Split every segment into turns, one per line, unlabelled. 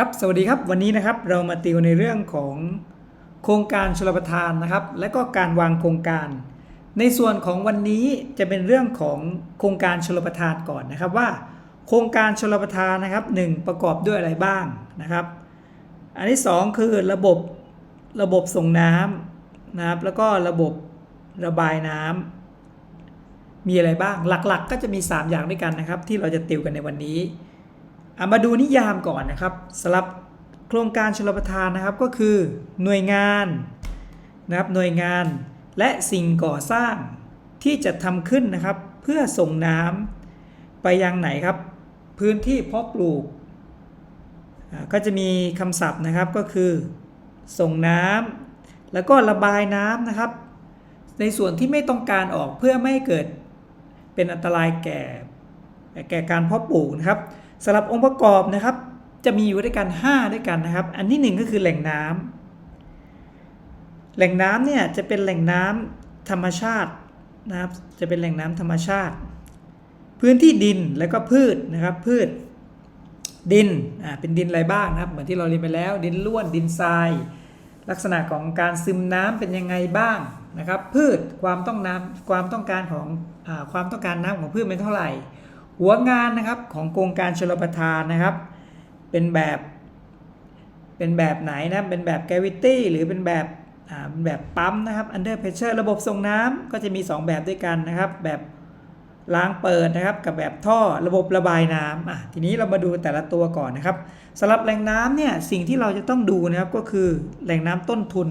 ครับสวัสดีครับวันนี้นะครับเรามาติวในเรื่องของโครงการชลประทานนะครับ และก็การวางโครงการ ในส่วนของวันนี้จะเป็นเรื่องของโครงการชลประทานก่อนนะครับว่า โครงการชลประทานนะครับหนึ่งประกอบด้วยอะไรบ้างนะครับ อันที่สองคือระบบระบบส่งน้ำนะครับ แล้วก็ระบบระบายน้ำมีอะไรบ้างหลักๆก็จะมี 3 อย่างด้วยกันนะครับ ที่เราจะติวกันในวันนี้ มาดูนิยามก่อนนะครับสำหรับโครงการชลประทานนะครับก็คือหน่วยงานนะครับหน่วยงานและสิ่งก่อสร้างที่จะทำขึ้นนะครับ เพื่อส่งน้ำไปยังไหนครับ พื้นที่เพาะปลูก ก็จะมีคำศัพท์นะครับก็คือ ส่งน้ำแล้วก็ระบายน้ำนะครับ ในส่วนที่ไม่ต้องการออกเพื่อไม่ให้เกิดเป็นอันตรายแก่แก่การเพาะปลูกนะครับ สำหรับองค์ประกอบนะครับ จะมีอยู่ด้วยกัน 5 ด้วยกันนะครับ อันที่ 1 ก็คือแหล่งน้ำแหล่งน้ำเนี่ยจะเป็นแหล่งน้ำธรรมชาตินะครับ จะเป็นแหล่งน้ำธรรมชาติ พื้นที่ดินแล้วก็พืชนะครับ พืช ดินอ่าเป็นดินอะไรบ้างนะครับ เหมือนที่เราเรียนไปแล้ว ดินล้วนดินทราย ลักษณะของการซึมน้ำเป็นยังไงบ้างนะครับ พืชความต้องน้ำความต้องการของอความต้องการน้ำของพืชเป็นเท่าไหร่ หัวงานนะครับของโครงการชลประทานนะครับ เป็นแบบเป็นแบบไหนนะเป็นแบบ gravity หรือเป็นแบบเป็นแบบปั๊มนะครับ under pressure ระบบส่งน้ำก็จะมี 2 แบบด้วยกันนะครับ แบบล้างเปิดนะครับ กับแบบท่อระบบระบายน้ำอะทีนี้เรามาดูแต่ละตัวก่อนนะครับสำหรับแหล่งน้ำเนี่ยสิ่งที่เราจะต้องดูนะครับก็คือแหล่งน้ำต้นทุน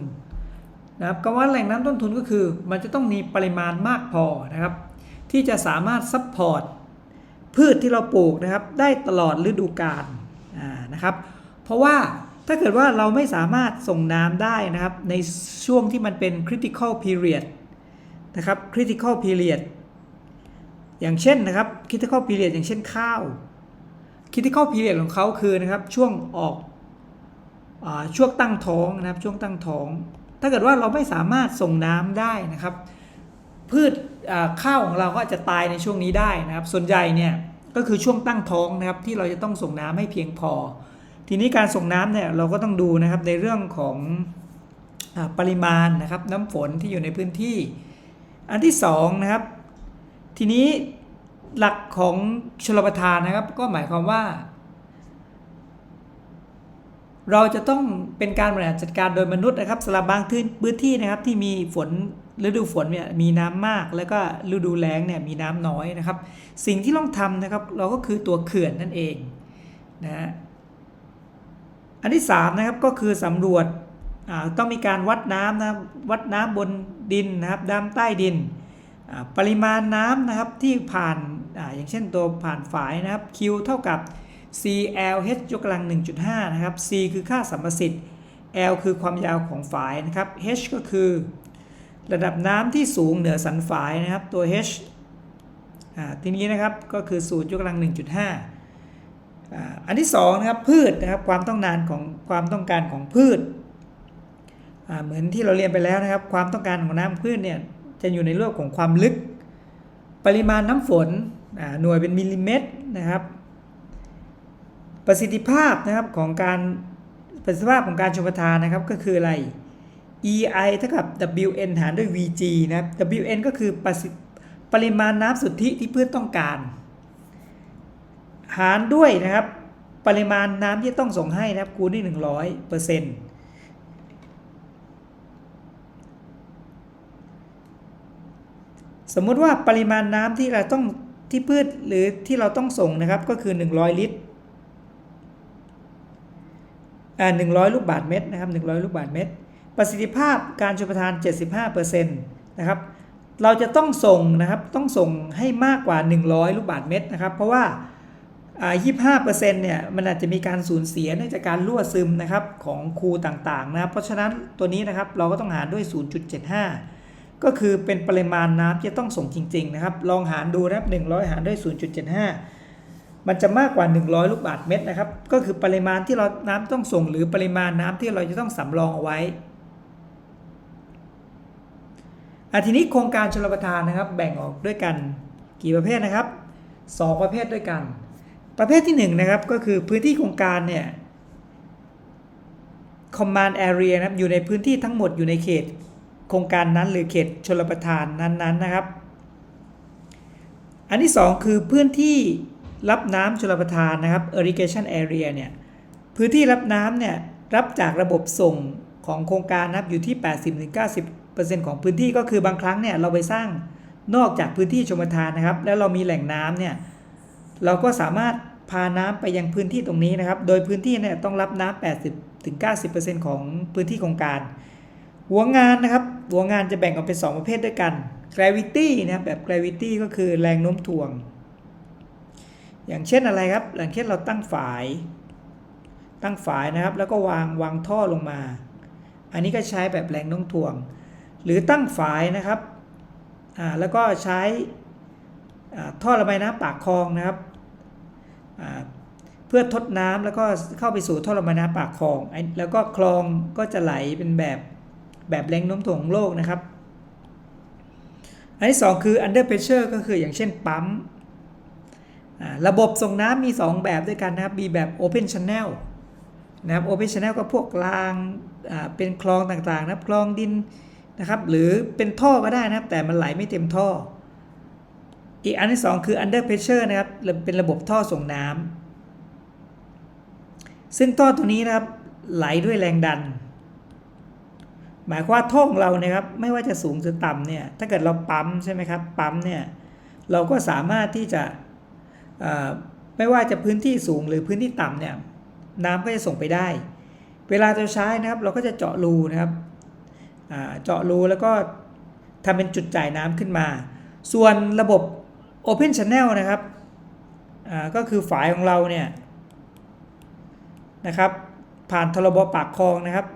นะครับก็ว่าแหล่งน้ำต้นทุนก็คือ มันจะต้องมีปริมาณมากพอนะครับ ที่จะสามารถซัพพอร์ต พืชที่เราปลูกนะครับ ได้ตลอดฤดูกาลนะครับ เพราะว่าถ้าเกิดว่าเราไม่สามารถส่งน้ำได้นะครับ ในช่วงที่มันเป็น critical period นะครับ critical period อย่างเช่นนะครับ critical period อย่างเช่นข้าว critical period ของเขาคือนะครับช่วงออกอช่วงตั้งท้องนะครับช่วงตั้งท้อง ถ้าเกิดว่าเราไม่สามารถส่งน้ำได้นะครับ พืชข้าวของเราก็อาจจะตายในช่วงนี้ได้นะครับ ส่วนใหญ่เนี่ยก็คือช่วงตั้งท้องนะครับที่เราจะต้องส่งน้ำให้เพียงพอ ทีนี้การส่งน้ำเนี่ยเราก็ต้องดูนะครับในเรื่องของอปริมาณนะครับน้ำฝนที่อยู่ในพื้นที่ อันที่สองนะครับทีนี้หลักของชลประทานนะครับ ก็หมายความว่า เราจะต้องเป็นการบริหารจัดการโดยมนุษย์นะครับสำหรับบางพื้นที่นะครับที่มีฝน ฤดูฝนเนี่ยมีน้ำมาก แล้วก็ฤดูแล้งเนี่ยมีน้ำน้อยนะครับ สิ่งที่ต้องทำนะครับ เราก็คือตัวเขื่อนนั่นเองนะฮะอันที่3นะครับก็คือสำรวจต้องมีการวัดน้ำนะครับวัดน้ำบนดินนะครับน้ำใต้ดิน ปริมาณน้ำนะครับที่ผ่านอาอย่างเช่นตัวผ่านฝายนะครับ Q เท่ากับ CLH ยกกำลัง 1.5 นะครับ C คือค่าสัมประสิทธิ์ L คือความยาวของฝายนะครับ H ก็คือ ระดับน้ำที่สูงเหนือสันฝายนะครับตัว H ทีนี้นะครับก็คือสูตรยกกำลัง 1.5 อันที่2นะครับพืชนะครับความต้องการของความต้องการของพืช เหมือนที่เราเรียนไปแล้วนะครับ ความต้องการของน้ำพืชเนี่ยจะอยู่ในเรื่องของความลึก ปริมาณน้ำฝนหน่วยเป็นมิลลิเมตรนะครับ ประสิทธิภาพนะครับของการประสิทธิภาพของการชลประทานนะครับก็คืออะไร EI เท่ากับ WN หารด้วย VG นะครับ WN ก็คือประสิทธิปริมาณน้ำสุทธิที่พืชต้องการ หารด้วยนะครับ ปริมาณน้ำที่ต้องส่งให้นะครับคูณด้วย100เปอร์เซ็นต์สมมติว่าปริมาณน้ำที่เราต้องที่พืชหรือที่เราต้องส่งนะครับก็คือ 100 ลิตรอ่า100 ลูกบาทเมตรนะครับ 100 ลูกบาทเมตร ประสิทธิภาพการชลประทาน 75%นะครับเราจะต้องส่งนะครับต้องส่งให้มากกว่า 100 ลูกบาทเมตรนะครับ เพราะว่าอ่า 25%เนี่ยมันอาจจะมีการสูญเสียเนื่องจากการรั่วซึมนะครับของคูต่างๆนะเพราะฉะนั้นตัวนี้นะครับเราก็ต้องหารด้วย 0.75 ก็คือเป็นปริมาณน้ำที่ต้องส่งจริงๆนะครับลองหารดูนะครับ100 หารด้วย 0.75 มันจะมากกว่า 100 ลูกบาทเมตรนะครับก็คือปริมาณที่เราน้ำต้องส่งหรือปริมาณน้ำที่เราจะต้องสำรองเอาไว้ อาทีนี้โครงการชลประทานนะครับแบ่งออกด้วยกันกี่ประเภทนะครับ 2 ประเภทด้วยกัน ประเภทที่1นะครับก็คือพื้นที่โครงการเนี่ย command area นะครับอยู่ในพื้นที่ทั้งหมดอยู่ในเขตโครงการนั้นหรือเขตชลประทานนั้นๆนนะครับ อันที่ 2 คือพื้นที่รับน้ำชลประทานนะครับ irrigation area เนี่ยพื้นที่รับน้ำเนี่ยรับจากระบบส่งของโครงการนะครับอยู่ที่ 80-90 ปอร์เซ็นต์ของพื้นที่ก็คือบางครั้งเนี่ยเราไปสร้างนอกจากพื้นที่ชลประทานนะครับ แล้วเรามีแหล่งน้ำเนี่ยเราก็สามารถพาน้ำไปยังพื้นที่ตรงนี้นะครับ โดยพื้นที่เนี่ยต้องรับน้ำ80-90%ของพื้นที่โครงการ หัวงานนะครับ หัวงานจะแบ่งออกเป็น 2 ประเภทด้วยกัน gravity นะครับแบบ gravity ก็คือแรงโน้มถ่วง อย่างเช่นอะไรครับ อย่างเช่นเราตั้งฝาย ตั้งฝายนะครับ แล้วก็วางวางท่อลงมา อันนี้ก็ใช้แบบแรงโน้มถ่วง หรือตั้งฝายนะครับแล้วก็ใช้ท่อระบายน้ำปากคลองนะครับเพื่อทดน้ำแล้วก็เข้าไปสู่ท่อระบายน้ำปากคลอง แล้วก็คลองก็จะไหลเป็นแบบแบบแรงโน้มถ่วงของโลกนะครับ อันที่ 2 คือ under pressure ก็คืออย่างเช่นปั๊มระบบส่งน้ำมี 2 แบบด้วยกันนะครับ มีแบบ open channel นะครับ open channel ก็พวกรางเป็นคลองต่างๆนะครับคลองดิน นะครับ หรือเป็นท่อก็ได้นะครับ แต่มันไหลไม่เต็มท่อ อีกอันที่ 2 คือ under pressure นะครับ เป็นระบบท่อส่งน้ำซึ่งท่อตัวนี้นะครับไหลด้วยแรงดัน หมายความว่าท่อของเราเนี่ยครับ ไม่ว่าจะสูงหรือต่ำเนี่ย ถ้าเกิดเราปั๊มใช่ไหมครับ ปั๊มเนี่ย เราก็สามารถที่จะไม่ว่าจะพื้นที่สูงหรือพื้นที่ต่ำเนี่ย น้ำก็จะส่งไปได้ เวลาจะใช้นะครับ เราก็จะเจาะรูนะครับ เจาะรูแล้วก็ทำเป็นจุดจ่ายน้ำขึ้นมา ส่วนระบบ Open Channel นะครับก็คือฝายของเราเนี่ยนะครับ ผ่านทรบปากคลองนะครับ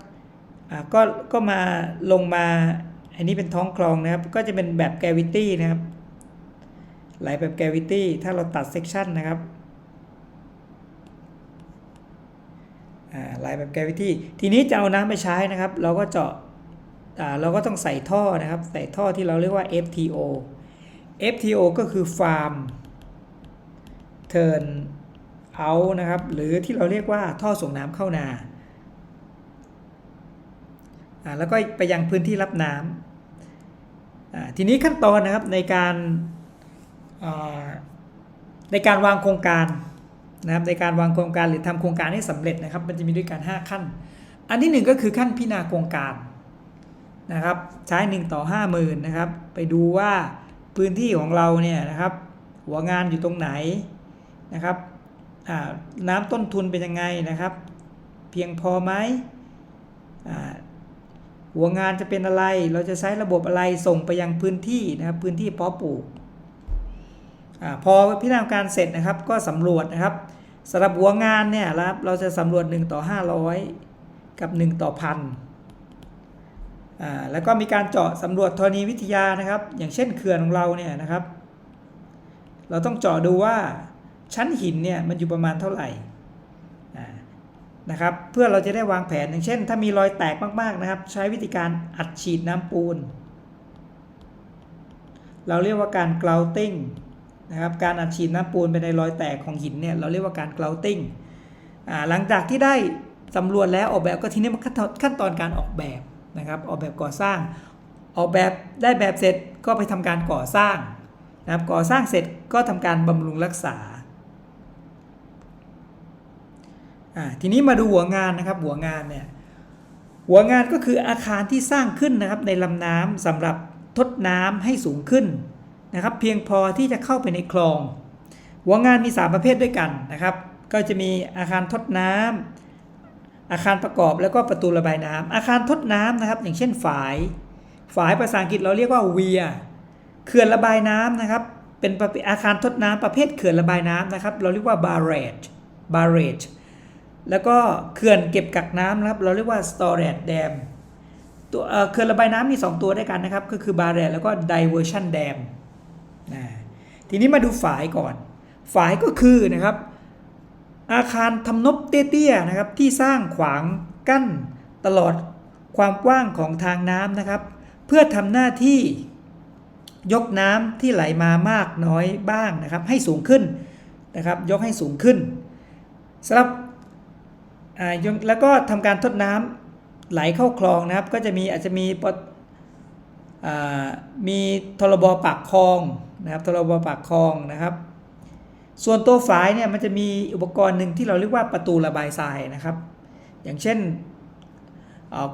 ก็ก็มาลงมาอันนี้เป็นท้องคลองนะครับ ก็จะเป็นแบบ gravity นะครับไหลแบบ gravity ถ้าเราตัด section นะครับไหลแบบ gravity ทีนี้จะเอาน้ำไปใช้นะครับ เราก็เจาะ เราก็ต้องใส่ท่อนะครับ ใส่ท่อที่เราเรียกว่า FTO FTO ก็คือ farm turn out นะครับ หรือที่เราเรียกว่าท่อส่งน้ำเข้านาแล้วก็ไปยังพื้นที่รับน้ำทีนี้ขั้นตอนนะครับในการาในการวางโครงการนะครับในการวางโครงการหรือทำโครงการให้สำเร็จนะครับ มันจะมีด้วยกัน 5 ขั้น อันที่หนึ่งก็คือขั้นพิจารณาโครงการ นะครับใช้ 1 ต่อ 5 0,000นะครับไปดูว่าพื้นที่ของเราเนี่ยนะครับหัวงานอยู่ตรงไหนนะครับน้ำต้นทุนเป็นยังไงนะครับ เพียงพอไหมหัวงานจะเป็นอะไรเราจะใช้ระบบอะไรส่งไปยังพื้นที่นะครับพื้นที่เพาะปลูกอพอพิจารณาการเสร็จนะครับก็สำรวจนะครับสำหรับหัวงานเนี่ยครับเราจะสำรวจ 1 ต่อ 500 กับ 1 ต่อพัน แล้วก็มีการเจาะสำรวจธรณีวิทยานะครับ อย่างเช่นเขื่อนของเราเนี่ยนะครับ เราต้องเจาะดูว่าชั้นหินเนี่ยมันอยู่ประมาณเท่าไหร่นะครับเพื่อเราจะได้วางแผนอย่างเช่น ถ้ามีรอยแตกมากๆนะครับ ใช้วิธีการอัดฉีดน้ำปูน เราเรียกว่าการ grouting นะครับการอัดฉีดน้ำปูนไปในรอยแตกของหินเนี่ยเราเรียกว่าการ grouting หลังจากที่ได้สำรวจแล้วออกแบบก็ทีนี้มันขั้นตอนการออกแบบ นะครับออกแบบก่อสร้าง ออกแบบได้แบบเสร็จก็ไปทำการก่อสร้างนะครับก่อสร้างเสร็จก็ทำการบำรุงรักษาอ่าทีนี้มาดูหัวงานนะครับหัวงานเนี่ยหัวงานก็คืออาคารที่สร้างขึ้นนะครับในลำน้ำสำหรับทดน้ำให้สูงขึ้นนะครับ เพียงพอที่จะเข้าไปในคลอง หัวงานมี 3 ประเภทด้วยกันนะครับ ก็จะมีอาคารทดน้ำ อาคารประกอบแล้วก็ประตูระบายน้ำอาคารทดน้ำนะครับ อย่างเช่นฝายฝายภาษาอังกฤษเราเรียกว่าเวียเขื่อนระบายน้ำนะครับ เป็นอาคารทดน้ำประเภทเขื่อนระบายน้ำนะครับ เราเรียกว่า barrage barrage แล้วก็เขื่อนเก็บกักน้ำนะครับ เราเรียกว่า storage dam ตัวเขื่อนระบายน้ำมี 2 ตัวด้วยกันนะครับ ก็คือ barrage แล้วก็ diversion dam นะทีนี้มาดูฝายก่อน ฝายก็คือนะครับ อาคารทำนบเตี้ยๆนะครับที่สร้างขวางกั้นตลอดความกว้างของทางน้ำนะครับ เพื่อทำหน้าที่ยกน้ำที่ไหลมามากน้อยบ้างนะครับ ให้สูงขึ้นนะครับ ยกให้สูงขึ้นสำหรับแล้วก็ทำการทดน้ำไหลเข้าคลองนะครับ ก็จะมีอาจจะมีมีทรบปากคลองนะครับทรบปากคลองนะครับ ส่วนตัวฝายเนี่ยมันจะมีอุปกรณ์หนึ่งที่เราเรียกว่าประตูระบายทรายนะครับ อย่างเช่น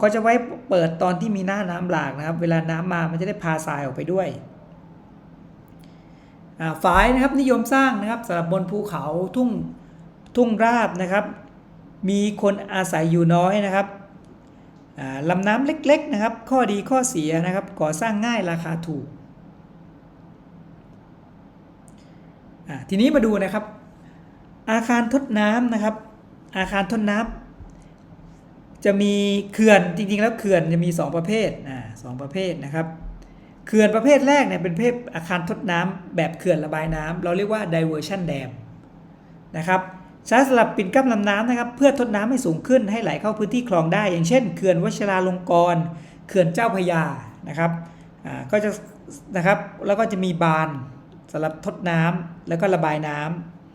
ก็จะไว้เปิดตอนที่มีหน้าน้ำหลากนะครับ เวลาน้ำมามันจะได้พาทรายออกไปด้วยฝายนะครับนิยมสร้างนะครับสำหรับบนภูเขาทุ่งทุ่งราบนะครับ มีคนอาศัยอยู่น้อยนะครับอ่าลำน้ำเล็กๆนะครับ ข้อดีข้อเสียนะครับก่อสร้างง่ายราคาถูกอ่า ทีนี้มาดูนะครับ อาคารทดน้ำนะครับ อาคารทดน้ำจะมีเขื่อนจริงๆ แล้วเขื่อนจะมี 2 ประเภทอ่าสองประเภทนะครับเขื่อนประเภทแรกเนี่ยเป็นประเภทอาคารทดน้ำแบบเขื่อนระบายน้ำเราเรียกว่า diversion dam นะครับใช้สำหรับปิดกั้นลำน้ำนะครับ เพื่อทดน้ำให้สูงขึ้นให้ไหลเข้าพื้นที่คลองได้ อย่างเช่นเขื่อนวชิราลงกรณ์เขื่อนเจ้าพยานะครับก็จะนะครับแล้วก็จะมีบาน สำหรับทดน้ำแล้วก็ระบายน้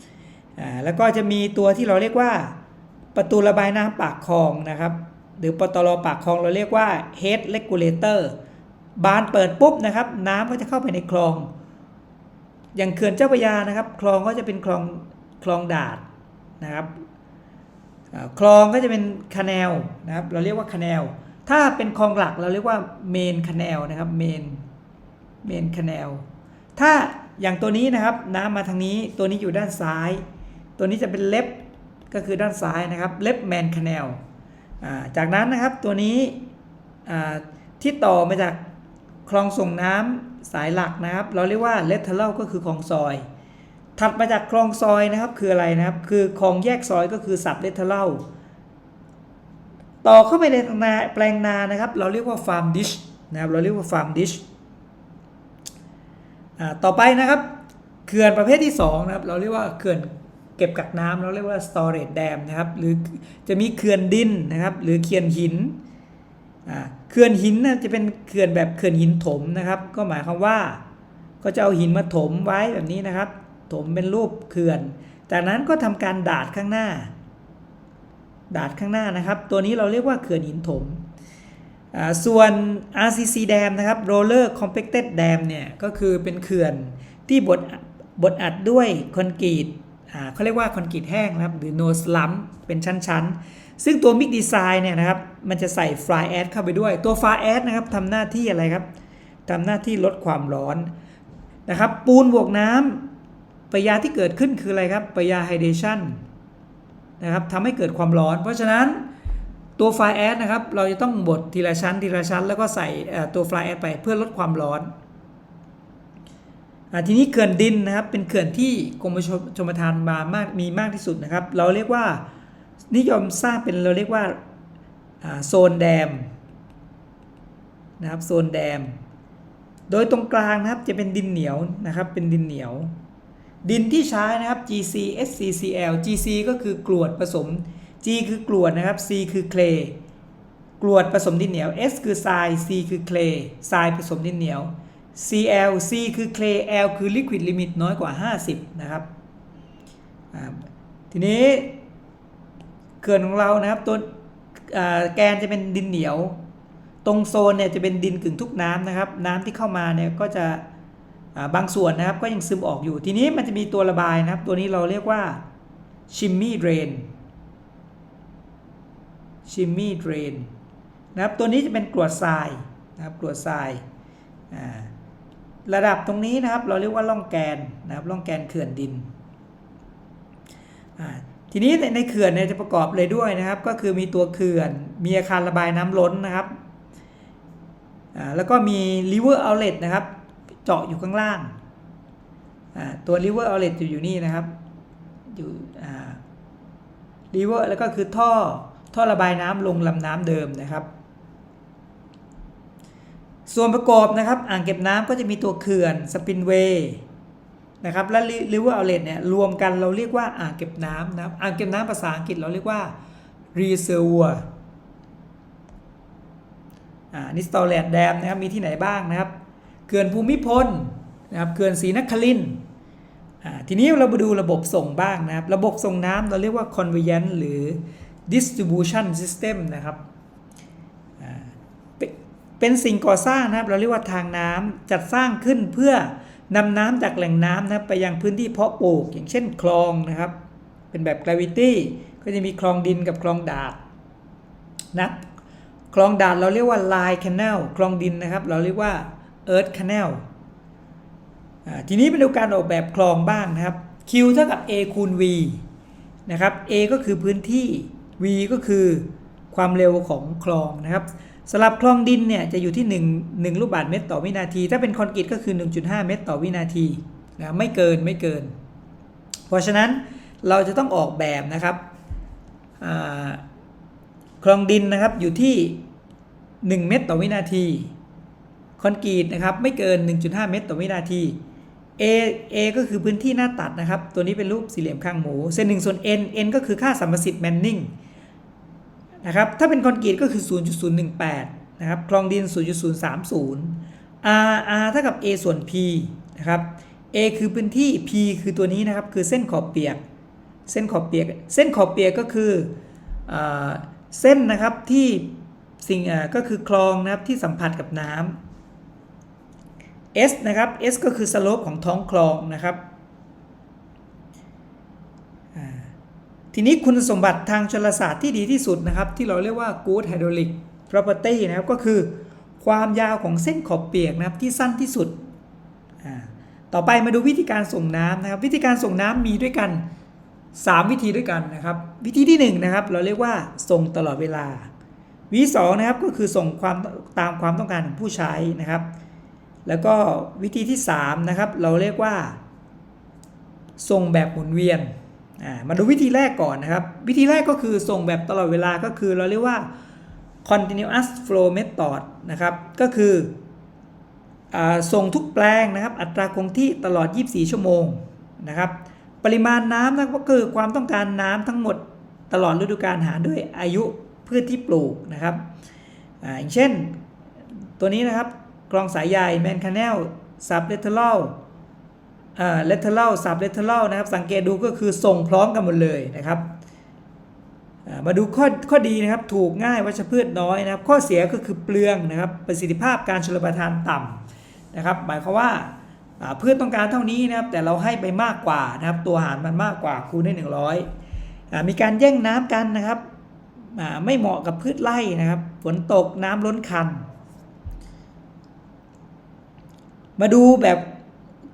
ำอ่าแล้วก็จะมีตัวที่เราเรียกว่าประตูระบายน้ำปากคลองนะครับ หรือปตรปากคลองเราเรียกว่า head regulator บานเปิดปุ๊บนะครับ น้ำก็จะเข้าไปในคลอง อย่างเขื่อนเจ้าพระยานะครับ คลองก็จะเป็นคลองคลองดาดนะครับอ่าคลองก็จะเป็นคาแนลนะครับ เราเรียกว่าคาแนลถ้าเป็นคลองหลักเราเรียกว่าเมนคาแนลนะครับเมนเมนคาแนลถ้า อย่างตัวนี้นะครับน้ำมาทางนี้ตัวนี้อยู่ด้านซ้าย ตัวนี้จะเป็นเล็บก็คือด้านซ้ายนะครับเล็บแมนคาแนลจากนั้นนะครับตัวนี้ที่ต่อมาจากคลองส่งน้ำสายหลักนะครับ เราเรียกว่าเลทเทอร์ก็คือคลองซอย ถัดมาจากคลองซอยนะครับคืออะไรนะครับ คือคลองแยกซอยก็คือสับเลทเทอร์ต่อเข้าไปในแปลงนานะครับ เราเรียกว่าฟาร์มดิชนะครับเราเรียกว่าฟาร์มดิช ต่อไปนะครับเขื่อนประเภทที่ 2 นะครับ เราเรียกว่าเขื่อนเก็บกักน้ำเราเรียกว่า storage dam นะครับ หรือจะมีเขื่อนดินนะครับ หรือเขื่อนหินเขื่อนหินนะจะเป็นเขื่อนแบบเขื่อนหินถมนะครับ ก็หมายความว่าก็จะเอาหินมาถมไว้แบบนี้นะครับ ถมเป็นรูปเขื่อน จากนั้นก็ทำการดาดข้างหน้า ดาดข้างหน้านะครับ ตัวนี้เราเรียกว่าเขื่อนหินถม ส่วน RCC Dam นะครับ Roller Compacted Dam เนี่ยก็คือเป็นเขื่อนที่บดบดอัดด้วยคอนกรีตเขาเรียกว่าคอนกรีตแห้งนะครับหรือ no slump เป็นชั้นๆ ซึ่งตัว Mix Design เนี่ยนะครับมันจะใส่ Fly Ash เข้าไปด้วยตัว Fly Ash นะครับทำหน้าที่อะไรครับทำหน้าที่ลดความร้อนนะครับปูนบวกน้ำปิยาที่เกิดขึ้นคืออะไรครับปิยาไฮเดชันนะครับทำให้เกิดความร้อน เพราะฉะนั้น ตัว Fly Ash นะครับ เราจะต้องบดทีละชั้นทีละชั้น แล้วก็ใส่ตัว Fly Ash ไปเพื่อลดความร้อนอทีนี้เขื่อนดินนะครับ เป็นเขื่อนที่กรมชลประทานมามากมีมากที่สุดนะครับ เราเรียกว่านิยมสร้างเป็นเราเรียกว่าอ่าโซนแดมนะครับโซนแดม โดยตรงกลางนะครับจะเป็นดินเหนียวนะครับ เป็นดินเหนียว ดินที่ใช้นะครับ GC SCCl GC ก็คือกรวดผสม G คือกรวดนะครับ C คือเคลกรวดผสมดินเหนียว S คือทราย C คือเคลทรายผสมดินเหนียว Cl C คือ clay L คือ liquid limit น้อยกว่า 50 นะครับทีนี้เขื่อนของเรานะครับตัวแกนจะเป็นดินเหนียว ตรงโซนเนี่ยจะเป็นดินกึ่งทุกน้ำนะครับ น้ำที่เข้ามาเนี่ยก็จะาบางส่วนนะครับก็ยังซึมออกอยู่ ทีนี้มันจะมีตัวระบายนะครับ ตัวนี้เราเรียกว่า shimmy drain shimmy drain น ชิมมี่ดรนนะครับตัวนี้จะเป็นกรวดทรายนะครับกรวดทรายระดับตรงนี้นะครับเราเรียกว่าล่องแกนนะครับล่องแกนเขื่อนดิน ทีนี้ในในเขื่อนเนี่ยจะประกอบเลยด้วยนะครับ ก็คือมีตัวเขื่อน มีอาคารระบายน้ำล้นนะครับแล้วก็มี river outlet นะครับ เจาะอยู่ข้างล่าง ตัว river outlet อยู่อยู่นี่นะครับ อยู่ river แล้วก็คือท่อ ท่อระบายน้ำลงลำน้ำเดิมนะครับ ส่วนประกอบนะครับ อ่างเก็บน้ำก็จะมีตัวเขื่อนสปินเวย์นะครับและริเวอร์เอาเลตเนี่ยรวมกันเราเรียกว่าอ่างเก็บน้ำนะครับอ่างเก็บน้ำภาษาอังกฤษเราเรียกว่า reservoir อ่านี่สตอลเรจแดมนะครับมีที่ไหนบ้างนะครับเขื่อนภูมิพลนะครับเขื่อนศรีนครินท์อ่าทีนี้เรามาดูระบบส่งบ้างนะครับ ระบบส่งน้ำเราเรียกว่า conveyance หรือ distribution system นะครับเป็นสิ่งก่อสร้างนะครับ เราเรียกว่าทางน้ำจัดสร้างขึ้นเพื่อนำน้ำจากแหล่งน้ำนะครับไปยังพื้นที่เพาะปลูกอย่างเช่นคลองนะครับ เป็นแบบ gravity ก็จะมีคลองดินกับคลองดาดนะคลองดาดเราเรียกว่า line canal คลองดินนะครับ เราเรียกว่า earth canal ทีนี้ไปดูการออกแบบคลองบ้างนะครับ Q เท่ากับ A คูณ V นะครับ A ก็คือพื้นที่ V ก็คือความเร็วของคลองนะครับสำหรับคลองดินเนี่ยจะอยู่ที่ 1 1 ลูกบาศก์เมตรต่อวินาที ถ้าเป็นคอนกรีตก็คือ 1.5 เมตรต่อวินาทีนะไม่เกินไม่เกิน เพราะฉะนั้นเราจะต้องออกแบบนะครับคลองดินนะครับอยู่ที่ 1 เมตรต่อวินาทีคอนกรีตนะครับไม่เกิน 1.5 เมตรต่อวินาที A A ก็คือพื้นที่หน้าตัดนะครับ ตัวนี้เป็นรูปสี่เหลี่ยมข้างหมู เส้นหนึ่งส่วน N N ก็คือค่าสัมประสิทธิ์แมนนิง นะครับ ถ้าเป็นคอนกรีตก็คือ 0.018 นะครับ คลองดิน 0.030 R R เท่ากับ A ส่วน P นะครับ A คือพื้นที่ P คือตัวนี้นะครับ คือเส้นขอบเปียก เส้นขอบเปียก เส้นขอบเปียกก็คืออเส้นนะครับที่สิ่งก็คือคลองนะครับที่สัมผัสกับน้ำ S นะครับ S ก็คือสโลปของท้องคลองนะครับอ่า ทีนี้คุณสมบัติทางชลศาสตร์ที่ดีที่สุดนะครับ ที่เราเรียกว่า good hydraulic property นะครับก็คือ ความยาวของเส้นขอบเปียกนะครับที่สั้นที่สุด ต่อไปมาดูวิธีการส่งน้ำนะครับ วิธีการส่งน้ำมีด้วยกัน 3 วิธีด้วยกันนะครับ วิธีที่1นะครับเราเรียกว่าส่งตลอดเวลา วิธีสองนะครับก็คือส่งความตามความต้องการของผู้ใช้นะครับ แล้วก็วิธีที่3นะครับเราเรียกว่าส่งแบบหมุนเวียน มาดูวิธีแรกก่อนนะครับ วิธีแรกก็คือส่งแบบตลอดเวลาก็คือเราเรียกว่า continuous flow method นะครับ ก็คืออส่งทุกแปลงนะครับ อัตราคงที่ตลอด 24 ชั่วโมงนะครับ ปริมาณน้ำนะก็คือความต้องการน้ำทั้งหมดตลอดฤดูกาลหารด้วยอายุพืชที่ปลูกนะครับออย่างเช่นตัวนี้นะครับกรองสายใยแมนคาเนลซับเลเทอรัล เลเทอรัลซับเลเทอรัลนะครับ สังเกตดูก็คือส่งพร้อมกันหมดเลยนะครับมาดูข้อข้อดีนะครับถูกง่ายวัชพืชน้อยนะครับ ข้อเสียก็คือเปลืองนะครับประสิทธิภาพการชลประทานต่ำนะครับ หมายความว่าพืชต้องการเท่านี้นะครับ แต่เราให้ไปมากกว่านะครับ ตัวอาหารมันมากกว่าคูณได้ 100อ่ามีการแย่งน้ำกันนะครับไม่เหมาะกับพืชไร่นะครับ ฝนตกน้ำล้นคัน มาดูแบบ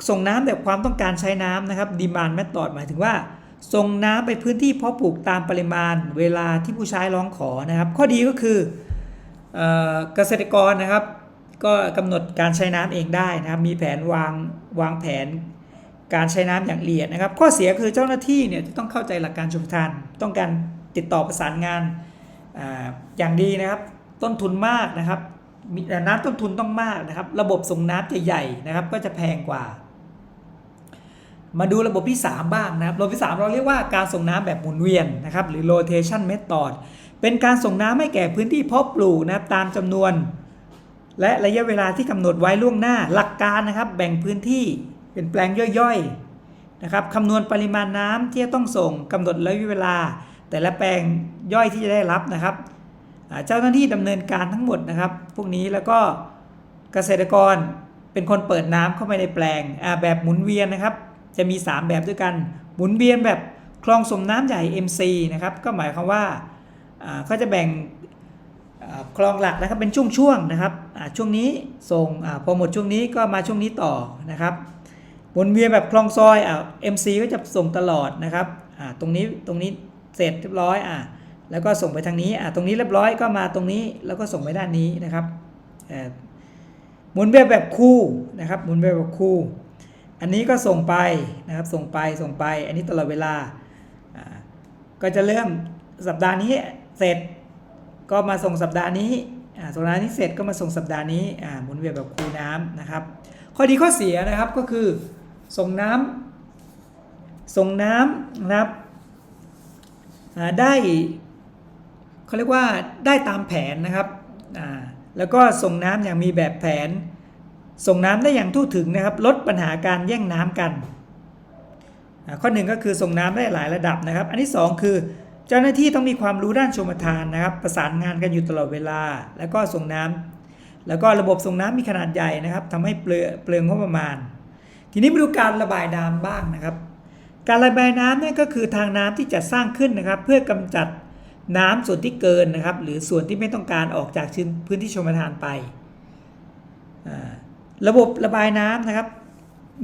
ส่งน้ำแบบความต้องการใช้น้ำนะครับ demand method หมายถึงว่า ส่งน้ำไปพื้นที่เพาะปลูกตามปริมาณเวลาที่ผู้ใช้ร้องขอนะครับ ข้อดีก็คือเออเกษตรกรนะครับ ก็กำหนดการใช้น้ำเองได้นะครับ มีแผนวางวางแผนการใช้น้ำอย่างละเอียดนะครับ ข้อเสียคือเจ้าหน้าที่เนี่ยจะต้องเข้าใจหลักการชลประทาน ต้องการติดต่อประสานงานออย่างดีนะครับ ต้นทุนมากนะครับน้ำต้นทุนต้องมากนะครับ ระบบส่งน้ำจะใหญ่นะครับ ก็จะแพงกว่า มาดูระบบที่ 3 บ้างนะครับ ระบบที่ 3 เราเรียกว่าการส่งน้ำแบบหมุนเวียนนะครับ หรือ rotation method เป็นการส่งน้ำให้แก่พื้นที่เพาะปลูกนะครับตามจำนวน และระยะเวลาที่กำหนดไว้ล่วงหน้า หลักการนะครับ แบ่งพื้นที่เป็นแปลงย่อยๆนะครับคำนวณปริมาณน้ำที่จะต้องส่งกำหนดระยะเวลา แต่ละแปลงย่อยที่จะได้รับนะครับเจ้าหน้าที่ดำเนินการทั้งหมดนะครับ พวกนี้แล้วก็เกษตรกรเป็นคนเปิดน้ำเข้าไปในแปลงแบบหมุนเวียนนะครับ จะมี 3 แบบด้วยกัน หมุนเวียนแบบคลองส่งน้ำใหญ่ MC นะครับ ก็หมายความว่าเขาจะแบ่งคลองหลักนะครับเป็นช่วงๆนะครับช่วงนี้ส่งอพอหมดช่วงนี้ก็มาช่วงนี้ต่อนะครับหมุนเวียนแบบคลองซอยอ่า MC ก็จะส่งตลอดนะครับอ่าตรงนี้ตรงนี้เสร็จเรียบร้อยอ่าแล้วก็ส่งไปทางนี้อะตรงนี้เรียบร้อยก็มาตรงนี้แล้วก็ส่งไปด้านนี้นะครับหมุนแบบแบบคู่นะครับหมุนแบบแบบคู่ อันนี้ก็ส่งไปนะครับส่งไปส่งไป อันนี้ตลอดเวลา ก็จะเริ่มสัปดาห์นี้เสร็จก็มาส่งสัปดาห์นี้สัปดาห์นี้เสร็จก็มาส่งสัปดาห์นี้หมุนเวียนแบบคูน้ำนะครับ ข้อดีข้อเสียนะครับก็คือส่งน้ำส่งน้ำนะครับได้เขาเรียกว่าได้ตามแผนนะครับแล้วก็ส่งน้ำอย่างมีแบบแผน ส่งน้ำได้อย่างทั่วถึงนะครับ ลดปัญหาการแย่งน้ำกันข้อหนึ่งก็คือส่งน้ำได้หลายระดับนะครับ อันที่สองคือ เจ้าหน้าที่ต้องมีความรู้ด้านชมทานนะครับ ประสานงานกันอยู่ตลอดเวลา แล้วก็ส่งน้ำแล้วก็ระบบส่งน้ำมีขนาดใหญ่นะครับทำให้เปลืองเปลืองงบประมาณ ทีนี้มาดูการระบายน้ำบ้างนะครับ การระบายน้ำนี่ก็คือทางน้ำที่จะสร้างขึ้นนะครับ เพื่อกำจัดน้ำส่วนที่เกินนะครับ หรือส่วนที่ไม่ต้องการออกจากพื้นที่ชมทานไปอ่า ระบบระบายน้ำนะครับ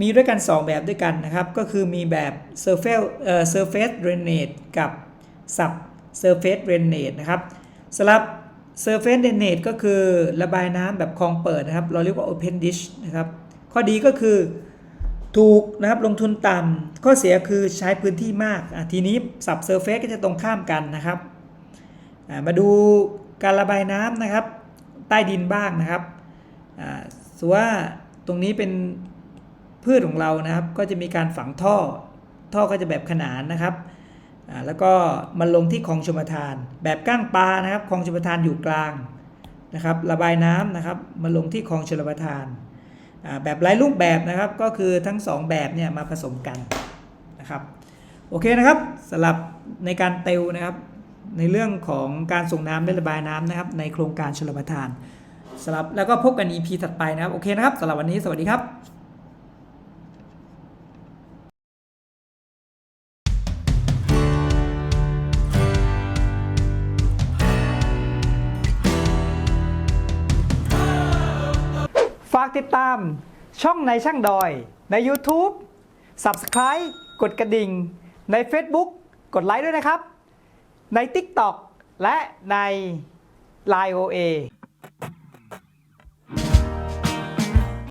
มีด้วยกัน 2 แบบด้วยกันนะครับ ก็คือมีแบบ surface เอ่อ surface drainage กับ sub surface drainage นะครับสำหรับ surface drainage ก็คือระบายน้ำแบบคลองเปิดนะครับ เราเรียกว่า open ditch นะครับ ข้อดีก็คือถูกนะครับลงทุนต่ำข้อเสียคือใช้พื้นที่มากอะทีนี้ sub surface ก็จะตรงข้ามกันนะครับมาดูการระบายน้ำนะครับ ใต้ดินบ้างนะครับ สมมุติว่าตรงนี้เป็นพืชของเรานะครับ ก็จะมีการฝังท่อ ท่อก็จะแบบขนานนะครับแล้วก็มันลงที่คลองชมทาน แบบก้างปลานะครับคลองชมทานอยู่กลางนะครับ ระบายน้ำนะครับมาลงที่คลองชลประทาน แบบไร้รูปแบบนะครับ ก็คือทั้งสองแบบเนี่ยมาผสมกันนะครับ โอเคนะครับสำหรับในการเตลนะครับ ในเรื่องของการส่งน้ำและระบายน้ำนะครับ ในโครงการชลประทาน สำหรับแล้วก็พบกัน EP ถัดไปนะครับ โอเคนะครับสำหรับวันนี้สวัสดีครับฝากติดตามช่องในช่างดอยใน YouTube Subscribe กดกระดิ่ง ใน Facebook กดไลค์ด้วยนะครับ ใน TikTok และใน Line OA